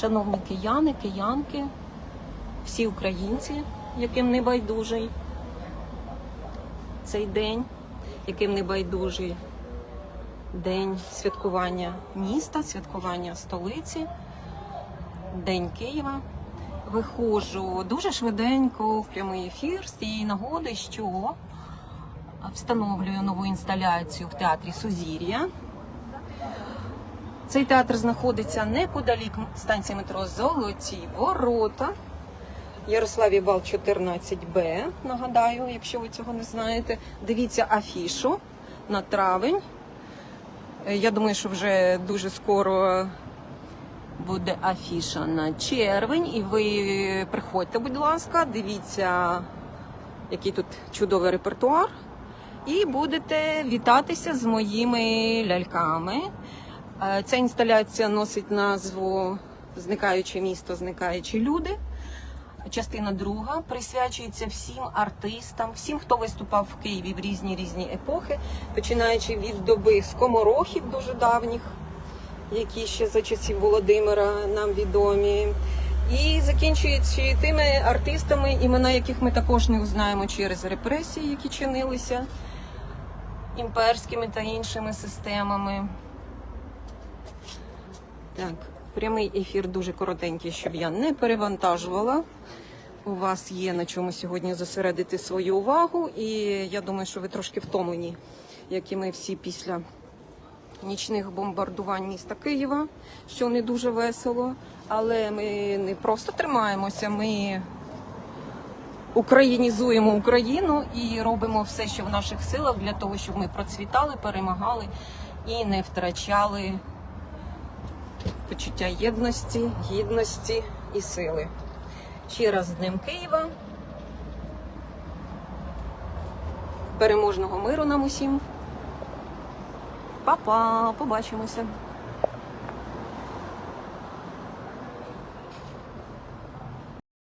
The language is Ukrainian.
Шановні кияни, киянки, всі українці, яким не байдужий цей день, яким не байдужий день святкування міста, святкування столиці, День Києва. Виходжу дуже швиденько в прямий ефір з тієї нагоди, що встановлюю нову інсталяцію в театрі Сузір'я. Цей театр знаходиться неподалік станції метро Золоті Ворота. Ярославі Бал 14Б. Нагадаю, якщо ви цього не знаєте. Дивіться афішу на травень. Е, Я думаю, що вже дуже скоро буде афіша на червень. І ви приходьте, будь ласка, дивіться, який тут чудовий репертуар. І будете вітатися з моїми ляльками. Е, Ця інсталяція носить назву Зникаюче місто, зникаючі люди. Частина друга присвячується всім артистам, всім, хто виступав в Києві в різні різні епохи, починаючи від доби скоморохів дуже давніх, які ще за часів Володимира нам відомі, і закінчуючи тими артистами, імена яких ми також не узнаємо через репресії, які чинилися імперськими та іншими системами. Так, прямий ефір дуже коротенький, щоб я не перевантажувала. У вас є на чому сьогодні зосередити свою увагу, і я думаю, що ви трошки втомлені, як і ми всі після нічних бомбардувань міста Києва, що не дуже весело. Але ми не просто тримаємося, ми українізуємо Україну і робимо все, що в наших силах для того, щоб ми процвітали, перемагали і не втрачали почуття єдності, гідності і сили. Ще раз з Днем Києва. Переможного миру нам усім. Па-па, побачимося.